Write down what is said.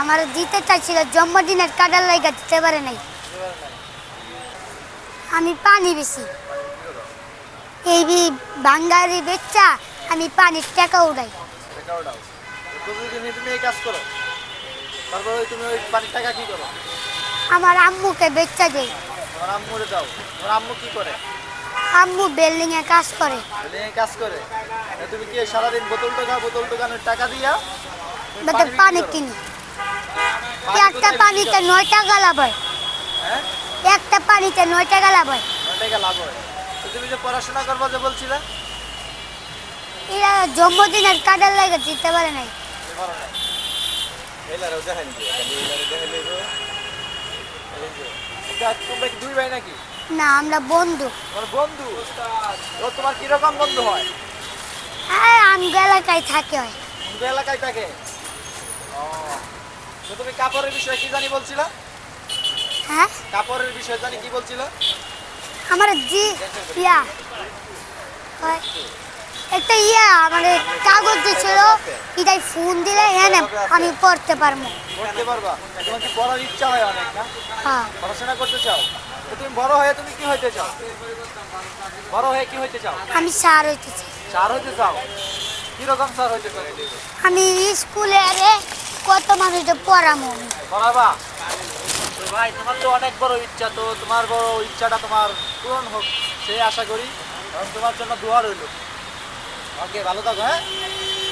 আমার দিতে চাইছিল জন্মদিনের কাটার লাইগা দিতে পারে নাই। আমি পানি বেশি। এই বাঙ্গারি বেচা আমি পানির টাকা উড়াই। আমার আম্মুকে বেচা দেই। তোমার আম্মু কি করে? আম্মু বিল্ডিং এ কাজ করে। বিল্ডিংয়ে কাজ করে। তুমি কি সারাদিন বোতল টোকা বোতল টাকা দিয়া পানি কিনি। একটা পানিতে করো? নয় টাকা লাভ হয়? একটা পানিতে নয় টাকা লাভ হয় নয় টাকা লাভ হয় তো তুমি যে পড়াশোনা করবা যে বলছিলে? এরা জন্মদিনের কাটার লাইগা দিতে পারে নাই। এলারও তোমরা কি দুই ভাই নাকি? না আমরা বন্ধু। বন্ধু? তোমার কীরকম বন্ধু হয়? হ্যাঁ আমগো এলাকায় থাকে হয়। এলাকায় থাকে? ও তো তুমি কাপড়ের বিষয়ে কি জানি বলছিলা? হ্যাঁ? কাপড়ের বিষয়ে জানি কি বলছিল? আমার জি ইয়া। একটা ইয়া মানে কাগজ দিছিল এটাই ফোন দিলে হ্যাঁ আমি পড়তে পারব। পড়তে পারবা? তোমার কি পড়ার ইচ্ছা হয় অনেক না? হ্যাঁ। পড়াশোনা করতে চাও? তো তুমি বড় হয়ে তুমি কি হইতে চাও? বড় হয়ে কি হইতে চাও? আমি স্যার হইতেছি স্যার হইতে চাও? কীরকম স্যার হইতে চাও? আমি স্কুলে আরে কত মানুষকে পড়ামো পড়াবা ভাই, তোমার তো অনেক বড় ইচ্ছা তো, তোমার বড় ইচ্ছাটা তোমার পূরণ হোক সেই আশা করি। তোমার জন্য দোয়া রইল। ওকে, ভালো থাকো হ্যাঁ?